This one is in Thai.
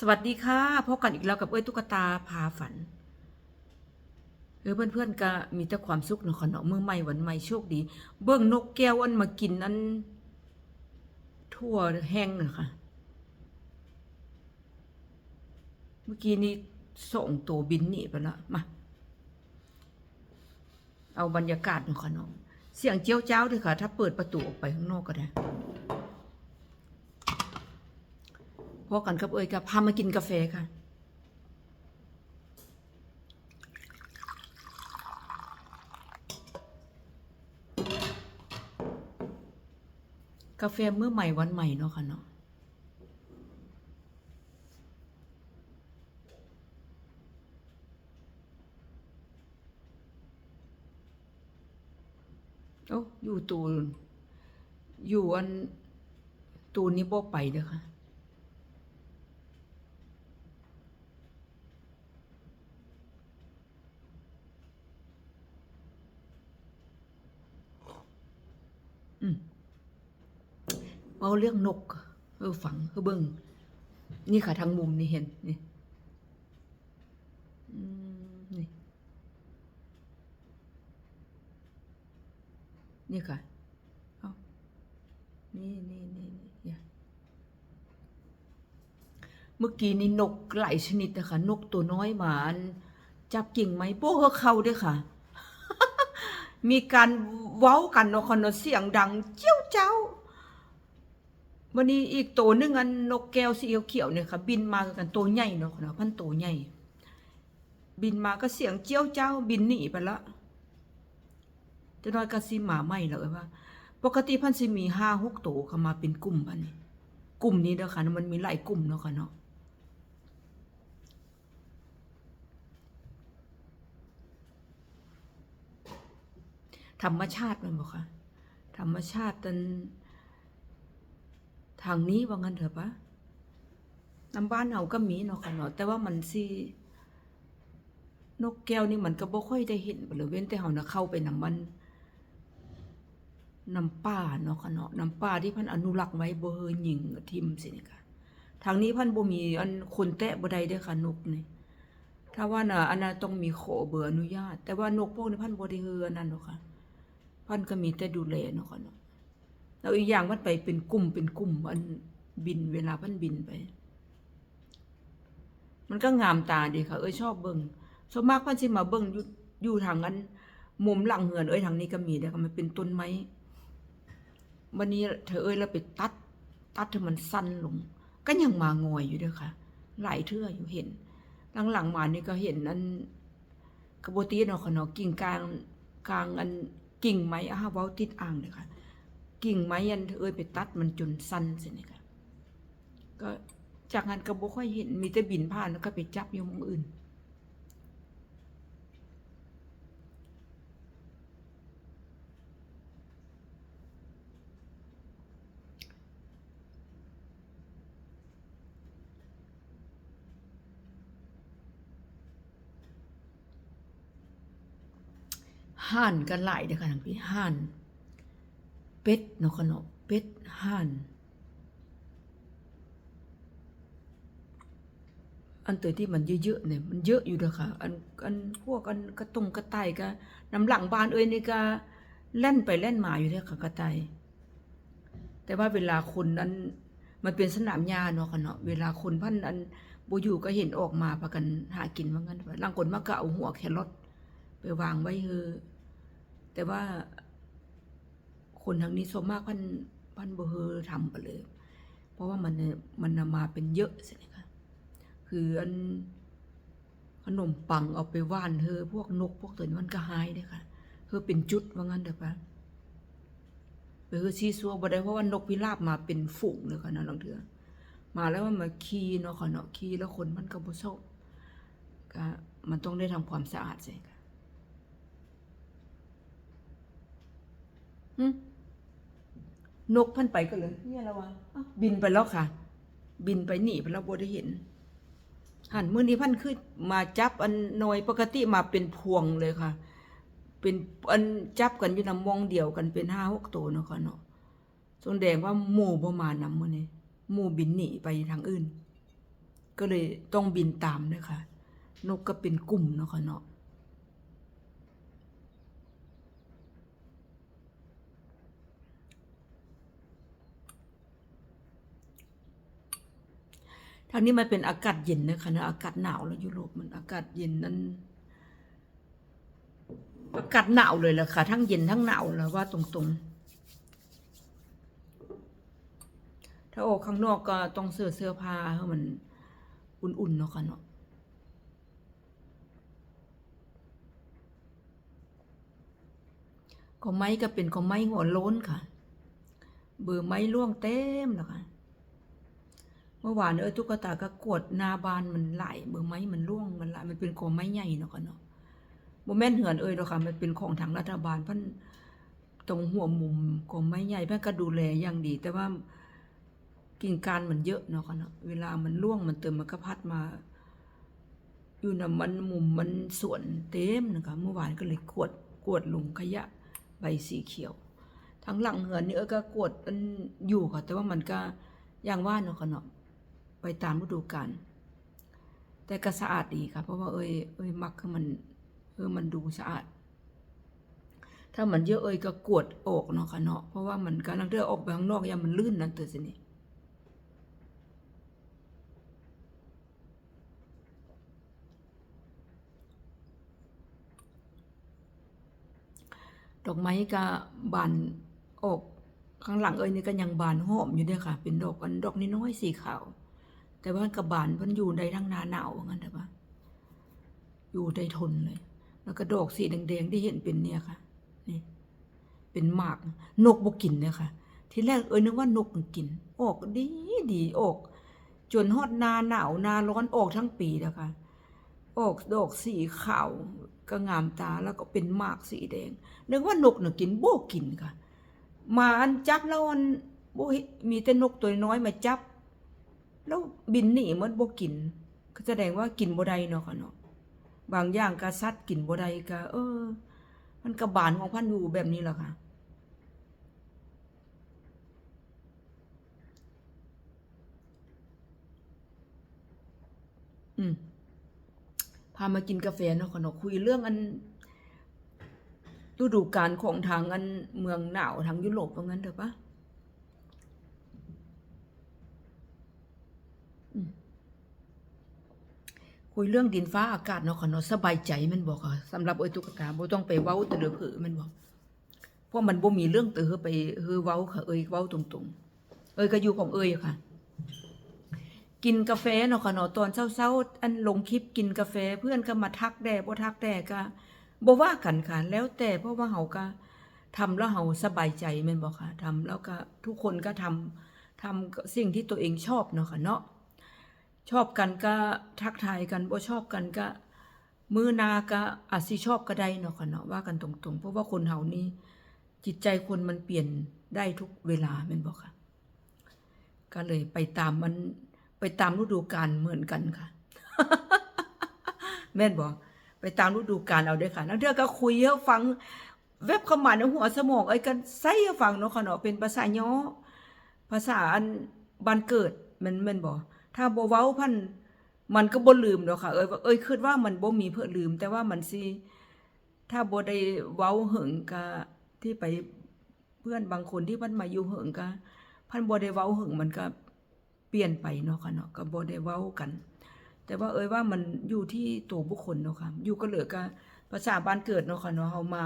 สวัสดีค่ะพบกันอีกแล้วกับเอ้ยตุ๊กตาพาฝันเออเพื่อนๆก็มีแต่ความสุขเนาะค่ะเนาะเมื่อใหม่วันใหม่โชคดี เบิ้องนกแก้วอันมากินอันทั่วแห้งเนาะค่ะเมื่อกี้นี้ส่งตัวบินหนีไปแล้วมาเอาบรรยากาศเนาะค่ะเนาะเสียงเจียวเจ้าด้วยค่ะ ถ้าเปิดประตูออกไปข้างนอกก็ได้ พอกันกับเอ้ยกับพามากินกาแฟค่ะ กาแฟเมื่อใหม่วันใหม่เนาะค่ะเนาะโอ้อยู่ตูนอยู่อันตูนนี้บ่ไปเด้อค่ะ เอาเรื่องนก เออฝังเออเบิ่งนี่ค่ะทางมุมนี่เห็นนี่นี่ นี่ค่ะเอานี่นี่นี่นี่เมื่อกี้นี่นกหลายชนิดนะคะ นกตัวน้อยหมานจับกิ่งไม้โป้เฮอเข้าด้วยค่ะ มีการเว้ากันเนาะค่ะเนาะเสียงดัง เจ้าเจ้าวันนี้อีกตัวหนึงอันนกแก้วสีเขียวเนี่ยค่ะบินมากันตัวใหญ่เนาะค่ะเนาะพันตัวใหญ่ บินมาก็เสียงเจ้าเจ้า บินหนีไปละจะน้อยก็สิหมาไม่เลยว่า ปกติพันสิมีห้าหกตัวเข้ามาเป็นกลุ่มพันนี่กลุ่มนี้เด้อค่ะมันมีหลายกลุ่มเนาะค่ะเนาะ ธรรมชาติมันบอกค่ะ ธรรมชาติตันทางนี้ว่างั้นเถอะปะน้ำบ้านเฮาก็มีเนาะค่ะเนาะแต่ว่ามันสินกแก้วนี่มันก็บ่ค่อยได้เห็นบริเวณแต่เฮานะเข้าไปนำมันน้ำป่าเนาะค่ะเนาะน้ำป่าที่พันอนุรักษ์ไว้บ่เฮอหญิงทิมสินี่ค่ะทางนี้พันบ่มีอันคนแตะบ่ได้เด้อค่ะนกนี่ถ้าว่าน่ะอันนั้นต้องมีขอเบอร์อนุญาต แต่ว่านกพวกนี้พันบ่ได้เฮออันนั้นเนาะค่ะ พันก็มีแต่ดูแลเนาะค่ะเนาะแล้วอีกอย่างมันไปเป็นกลุ่มเป็นกลุ่มมันบินเวลาพันบินไป มันก็งามตาดีค่ะ เอ้ยชอบเบิ่งส่วนมากพันสิมาเบิ่งอยู่อยู่ทางนั้นมุมหลังเหือนเอ้ยทางนี้ก็มีแต่ค่ะมันเป็นต้นไม้วันนี้เธอเอ้ยแล้วไปตัด ตัดให้มันสั้นลง ก็ยังมางอยอยู่เด้อค่ะ หลายเทื่ออยู่เห็น หลังๆมานี่ก็เห็นอันกระโบตีเนาะค่ะเนาะกิ่งกลางกลางอัน กิ่งไม้อาเว้าติดอ่างเลยค่ะ กิ่งไม้ยันเอ้ยไปตัดมันจนสั้นสินี่ค่ะก็จากนั้นก็บ่ค่อยเห็นมีแต่บินผ่านแล้วก็ไปจับอยู่หมุมอื่น ห่านกันหลายเด้อค่ะทั้งพี่ห่านเป็ดเนาะค่ะเนาะเป็ดห่านอันตัวที่มันเยอะๆเนี่ยมันเยอะอยู่เด้อค่ะอันอันพวกอันกระตงกระไตก็น้ำหลังบานเอ้ยนี่ก็เล่นไปเล่นมาอยู่เด้อค่ะกระไตแต่ว่าเวลาคนนั้นมันเป็นสนามหญ้าเนาะค่ะเนาะเวลาคนพันอันบอยู่ก็เห็นออกมาพากันหากินว่างั้นบางคนมาก็เอาหัวแครอทไปวางไว้เฮอ แต่ว่า คนทางนี้ส่วนมากพันพันบ่เฮอทำไปเลย เพราะว่ามันมันนำมาเป็นเยอะสินะคะคืออันขนมปังเอาไปว่านเธอพวกนกพวกตัวนี้มันก็หายเด้อค่ะเธอเป็นจุดว่างั้นเด้อปะเออซีซัวบ่ได้เพราะว่านกพิราบมาเป็นฝูงเลยค่ะนะลองเถือมาแล้วมันมาขี่เนาะค่ะเนาะขี่แล้วคนมันก็บ่ชอบก็มันต้องได้ทำความสะอาดใช่ค่ะ หึ นกพันไปก็เลยเนี่ยแล้วะบินไปแล้วค่ะ บินไปหนีไปแล้วบ่ได้เห็น หันมื้อนี้พันคือมาจับอันหน่อยปกติมาเป็นพวงเลยค่ะ เป็นอันจับกันอยู่นำมองเดียวกันเป็นห้าหกตัวเนาะค่ะเนาะแดงว่าหมู่บ่มาณนำมื้อนี้หมู่บินหนีไปทางอื่น ก็เลยต้องบินตามเด้อค่ะนกก็เป็นกลุ่มเนาะค่ะเนาะ ทางนี้มันเป็นอากาศเย็นนะคะนะอากาศหนาวแล้วยุโรปมันอากาศเย็นนั้นอากาศหนาวเลยแหละค่ะ ทั้งเย็นทั้งหนาวแล้วว่าตรงๆ ถ้าออกข้างนอกก็ต้องเสื้อเสื้อผ้าให้มันอุ่นๆเนาะค่ะเนาะก็ไม้ก็เป็นก็ไม้หัวโล้นค่ะ เบอร์ไม้ร่วงเต็มแล้วค่ะ เมื่อวานเออตุ๊กตาก็กวดหนาบานมันไหลเบอร์ไม้มันร่วงมันไหลมันเป็นกองไม้ใหญ่เนาะค่ะเนาะบ่แม่นเหือนเอ้ยดอกค่ะมันเป็นของทางรัฐบาลพิ่นตรงหัวมุมกองไม้ใหญ่พิ่นก็ดูแลอย่างดี แต่ว่ากิ่งการมันเยอะเนาะค่ะเนาะเวลามันร่วงมันเติมมันก็พัดมา อยู่นะมันมุมมันสวนเต็มนะคะเมื่อวานก็เลยกวดกวดลงขยะใบสีเขียวทั้งหลังเหือนนี่เออก็กวดอันอยู่ค่ะแต่ว่ามันก็อย่างว่าเนาะค่ะเนาะ ไปตามฤดูกาลแต่ก็สะอาดดีค่ะ เพราะว่าเอ้ยเอ้ยมักคือมันเออมันดูสะอาด ถ้ามันเยอะเอ้ยก็กวดออกเนาะค่ะเนาะเพราะว่ามันกำลังเดินออกไปข้างนอกยามมันลื่นนั่นตัวสินี่ดอกไม้ก็บานออกข้างหลังเอ้ยนี่ก็ยังบานหอมอยู่ด้อค่ะ เป็นดอกอันดอกน้อยๆสีขาว แต่ว่ากับบานมันอยู่ในทั้งนาหนาวว่างั้นแต่ว่าอยู่ได้ทนเลย แล้วก็ดอกสีแดงๆที่เห็นเป็นเนี่ยค่ะ นี่ เป็นหมาก นกบกินเนี่ยค่ะ ทีแรกเอ้ยนึกว่านกมันกิน ออกดีดีออก จนฮอดนาหนาวนาร้อนออกทั้งปีแล้วค่ะ ออกดอกสีขาวก็งามตาแล้วก็เป็นหมากสีแดง นึกว่านกน่ะกินโบกินค่ะ มาอันจับแล้วอันบ่เห็นมีแต่นกตัวน้อยมาจับ แล้วบินหนีหมันบ่กิน ก็แสดงว่ากินบ่ได้เนาะค่ะเนาะบางอย่างก็สัตว์กินบ่ได้ก็เออ มันก็บานของพันอยู่แบบนี้แหละค่ะอืมพามากินกาแฟเนาะค่ะเนาะคุยเรื่องอันฤดูกาลของทางอันเมืองหนาวทางยุโรปว่างั้นเถอะปะ คุยเรื่องดินฟ้าอากาศเนาะค่ะเนาะสบายใจมันบอกค่ะสำหรับเอ้ยตุ๊กตาบ่ต้องไปเว้าตะเลือเผอมันบอกเพราะมันบ่มีเรื่องเตอไปเฮือเว้าค่ะ เอ้ยเว้าตรงๆ เอ้ยก็อยู่ของเอ้ยค่ะ กินกาแฟเนาะค่ะเนาะตอนเช้าๆอันลงคลิปกินกาแฟเพื่อนก็มาทักแด่บ่ทักแด่ก็บ่ว่ากันค่ะแล้วแต่เพราะว่าเฮาก็ทำแล้วเฮาสบายใจแม่นบ่ค่ะทำแล้วก็ทุกคนก็ทำทำสิ่งที่ตัวเองชอบเนาะค่ะเนาะ ชอบกันก็ทักทายกันบ่ชอบกันก็มือนาก็อาจสิชอบก็ได้เนาะค่ะเนาะว่ากันตรงๆ เพราะว่าคนเฮานี่จิตใจคนมันเปลี่ยนได้ทุกเวลาแม่นบ่ค่ะ ก็เลยไปตามมันไปตามฤดูกาลเหมือนกันค่ะ แม่นบ่ไปตามฤดูกาลเอาเด้อค่ะแล้วเทื่อก็คุยให้ฟังแวบขมาในหัวสมองไอ้กันใส่ฟังเนาะค่ะเนาะเป็นภาษาย่อภาษาอันบ้านเกิดมันม่นบ่ ถ้าบเว้าพันมันก็บ่ลืมดอกค่ะ เอ้ยเอ้ยคิดว่ามันบ่มีเพื่อลืม แต่ว่ามันสิถ้าบ่ได้เว้าหึงก็ที่ไปเพื่อนบางคนที่มันมาอยู่หึงก็พันบ่ได้เว้าหึงมันก็เปลี่ยนไปเนาะค่ะเนาะก็บ่ได้เว้ากัน แต่ว่าเอ้ยว่ามันอยู่ที่ตัวบุคคลเนาะค่ะอยู่ก็เหลือก็ภาษาบ้านเกิดเนาะค่ะเนาะเฮามา